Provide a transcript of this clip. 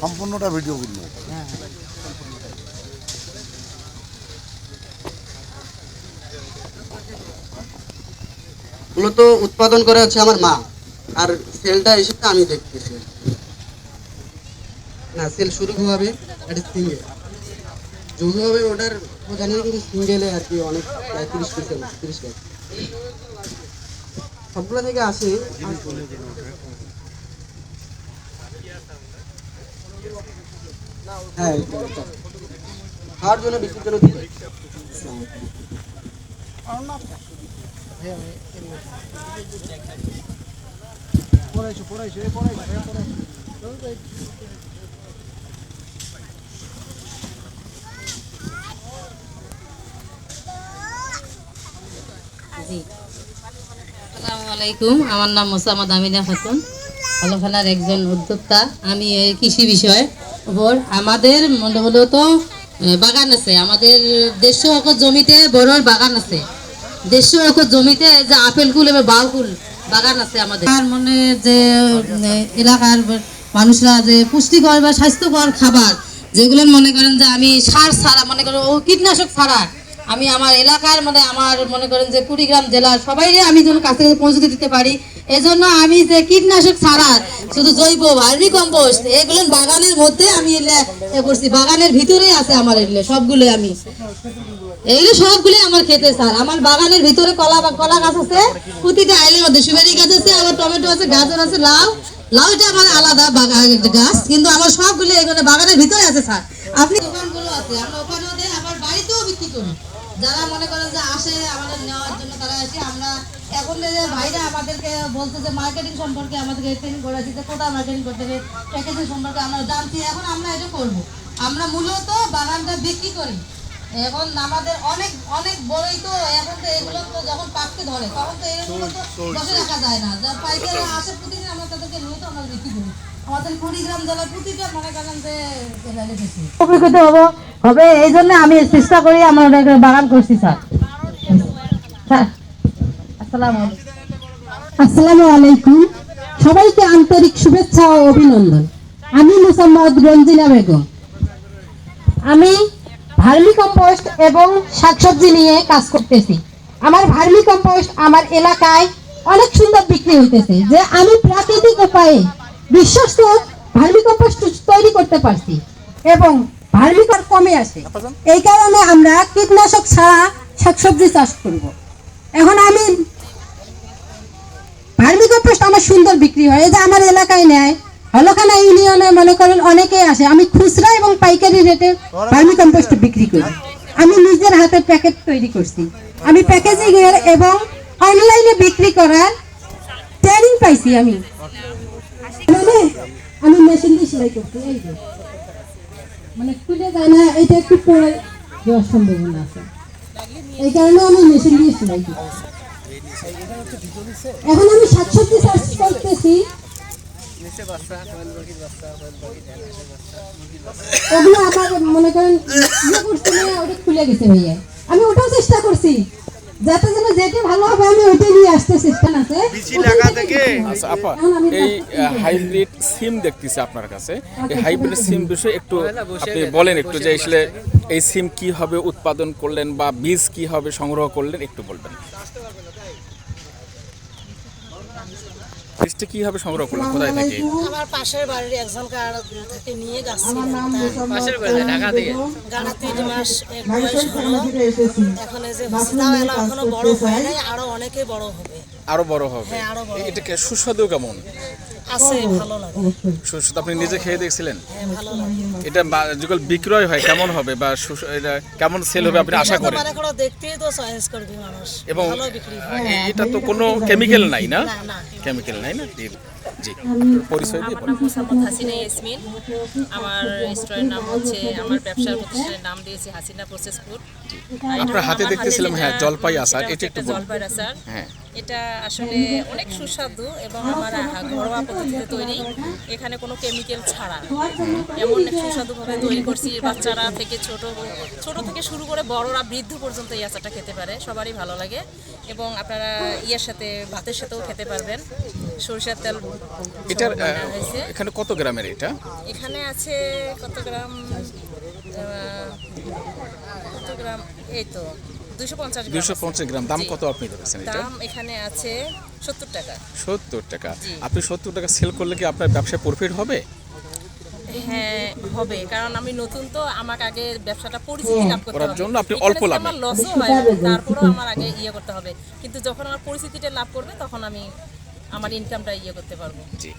সম্পূর্ণটা ভিডিও করব মূলত উৎপাদন করে হচ্ছে আমার মা। আর সেলটা এসে আমি দেখতেছি। না সেল শুরু হবে, এটা সিঙ্গেল যৌথভাবে ওটার ও জানি না কিন্তু সিঙ্গেলে আর কি অনেক তিরিশ পিসের তিরিশ সবগুলো থেকে আসে হ্যাঁ এটা। খাওয়ার জন্য বিক্রি করে দিতে জি আসসালামু আলাইকুম, আমার নাম মোসাম্মদ আমিনা খাতুন। আলোখানার একজন উদ্যোক্তা। আমি এই কৃষি বিষয় উপর আমাদের মূল- মূলত বাগান আছে। আমাদের দেড়শো একর জমিতে বড়র বাগান আছে। দেড়শো একর জমিতে যে আপেল কুল এবার বাউ কুল বাগান আছে আমাদের। আর মনে যে এলাকার মানুষরা যে পুষ্টিকর বা স্বাস্থ্যকর খাবার, যেগুলো মনে করেন যে আমি সার ছাড়া, মনে করেন ও কীটনাশক ছাড়া আমি আমার এলাকার মানে আমার মনে করেন যে কুড়িগ্রাম জেলার সবাই আমি যেন কাছে কাছে পৌঁছে দিতে পারি। এজন্য আমি যে কীটনাশক ছাড়া শুধু জৈব ভার্মি কম্পোস্ট, এগুলো বাগানের মধ্যে আমি এ করছি। বাগানের ভিতরেই আছে আমার এগুলো সবগুলো আমি। এগুলো সবগুলো আমার খেতে স্যার আমার বাগানের ভিতরে কলা বা কলা গাছ আছে, প্রতিটা আইলের মধ্যে সুপারি গাছ আছে, আবার টমেটো আছে, গাজর আছে, লাউ। লাউটা আমার আলাদা গাছ, কিন্তু আমার সবগুলো এগুলো বাগানের ভিতরে আছে, স্যার। আপনি দোকানগুলো আছে, আমরা ওখানেও দেই আবার বাড়িতেও বিক্রি করি। যারা মনে করেন যে আসে আমাদের নেওয়ার জন্য তারা আসে আমরা এখন যে ভাইরা আমাদেরকে বলছে যে মার্কেটিং সম্পর্কে আমাদেরকে ট্রেনিং করেছি যে কোথায় মার্কেটিং করতে হবে প্যাকেজিং সম্পর্কে আমরা জানছি এখন আমরা এটা করব। আমরা মূলত বাগানটা বিক্রি করি। এখন আমাদের অনেক অনেক বড়ই তো এখন তো এগুলো তো যখন পাকতে ধরে তখন তো এগুলো তো বসে রাখা যায় না। যা পাইকাররা আসে প্রতিদিন আমরা তাদেরকে নিয়ে তো আমরা বিক্রি করি। আমাদের কুড়িগ্রাম জেলার প্রতিটা মনে করেন যে উপকৃত হব। হবে, এই জন্য আমি চেষ্টা করি আমরা বাগান করছি, স্যার। আসসালামু আলাইকুম। সবাইকে আন্তরিক শুভেচ্ছা ও অভিনন্দন। আমি মোসাম্মদ রঞ্জিনা বেগম। আমি ভার্মি কম্পোস্ট এবং শাকসবজি নিয়ে কাজ করতেছি। আমার ভার্মি কম্পোস্ট আমার এলাকায় অনেক সুন্দর বিক্রি হইতেছে, যে আমি প্রাকৃতিক উপায়ে বিশ্বস্ত ভার্মি কম্পোস্ট তৈরি করতে পারছি। এবং ভার্মি কর কমে আসে। এই কারণে আমরা কীটনাশক ছাড়া শাকসবজি চাষ করব। এখন আমি ভার্মি কম্পোস্ট আমার সুন্দর বিক্রি হয়। এই যে আমার এলাকায় নেয়, হলখানা ইউনিয়নে মনে করেন অনেকেই আসে। আমি খুচরা এবং পাইকারি রেটে ভার্মি কম্পোস্ট বিক্রি করি। আমি নিজের হাতে প্যাকেট তৈরি করছি। আমি প্যাকেজিং এর এবং অনলাইনে বিক্রি করার ট্রেনিং পাইছি আমি। আমি মেশিন দিয়ে সেলাই করছি মানে খুলে যায় না, এটা একটু পরে দেওয়ার সম্ভাবনা আছে। এই কারণে আমি মেশিন দিয়ে সেলাই এখন আমি চাষ করতেছি। আমার মনে করেন ইয়ে ওটা খুলে গেছে ভাইয়া আমি ওটাও চেষ্টা করছি। যাতে যেন যেটা ভালো হবে আমি ওইটাই নিয়ে আসতে চেষ্টা আছে। আচ্ছা আপা এই হাইব্রিড সিম দেখতেছি আপনার কাছে। এই হাইব্রিড সিম বিষয়ে একটু আপনি বলেন একটু যে আসলে এই সিম কি হবে উৎপাদন করলেন বা বীজ কি হবে সংগ্রহ করলেন একটু বলবেন। বীজটা কীভাবে সংগ্রহ করলেন কোথায় থেকে? আমার পাশের বাড়ির একজনকার থেকে নিয়ে পাশের বাড়ি ঢাকা থেকে। গানা তিন মাস বয়স হলো। এখন এই যে হচ্ছে তাও এলা এখনও বড় হয় নাই আরও অনেকে বড় হবে। আরও বড় হবে। হ্যাঁ, এটাকে সুস্বাদু কেমন? আছে ভালো লাগে। সুস্বাদু আপনি নিজে খেয়ে দেখছিলেন? হ্যাঁ এটা যখন বিক্রয় হয় কেমন হবে বা এটা কেমন সেল হবে আপনি আশা করেন? মানে দেখতেই তো চয়েস করবে মানুষ। এবং ভালো বিক্রি হয়। এ- এটা তো কোনো কেমিক্যাল নাই না? কেমিক্যাল নাই। না? জি জি। পরিচয় দিয়ে বলুন। মোহাম্মদ হাসিনা ইয়াসমিন। আমার রেস্টুরেন্টের নাম হচ্ছে আমার ব্যবসার প্রতিষ্ঠানের নাম দিয়েছি হাসিনা প্রসেস ফুড আপনার হাতে দেখতেছিলাম হ্যাঁ জলপাই আচার এটা একটু জলপাইয়ের আচার। হ্যাঁ। এটা আসলে অনেক সুস্বাদু এবং আমার ঘরোয়া পদ্ধতিতে তৈরি। এখানে কোনো কেমিক্যাল ছাড়া। এমন সুস্বাদুভাবে তৈরি করছি বাচ্চারা থেকে ছোট ছোট থেকে শুরু করে বড়রা বৃদ্ধ পর্যন্ত এই আচারটা খেতে পারে। সবারই ভালো লাগে এবং আপনারা ইয়ের সাথে ভাতের সাথেও খেতে পারবেন। সরিষার তেল এটার এখানে কত গ্রামের এটা? এখানে আছে কত গ্রাম? কত গ্রাম? এই তো। দুশো পঞ্চাশ গ্রাম পঞ্চাশ গ্রাম। দাম কত আপনি ধরেছেন এটা? দাম এখানে আছে সত্তর টাকা। সত্তর টাকা। আপনি সত্তর টাকা সেল করলে কি আপনার ব্যবসায় প্রফিট হবে? হ্যাঁ হবে। কারণ আমি নতুন তো আমাকে আগে ব্যবসাটা পরিচিতি লাভ করতে করার হবে। জন্য আপনি অল্প লাভে। আমার লসও হয় তারপরেও আমার আগে ইয়ে করতে হবে। কিন্তু যখন আমার পরিস্থিতিটা লাভ করবে তখন আমি আমার ইনকামটা ইয়ে করতে পারব। জি।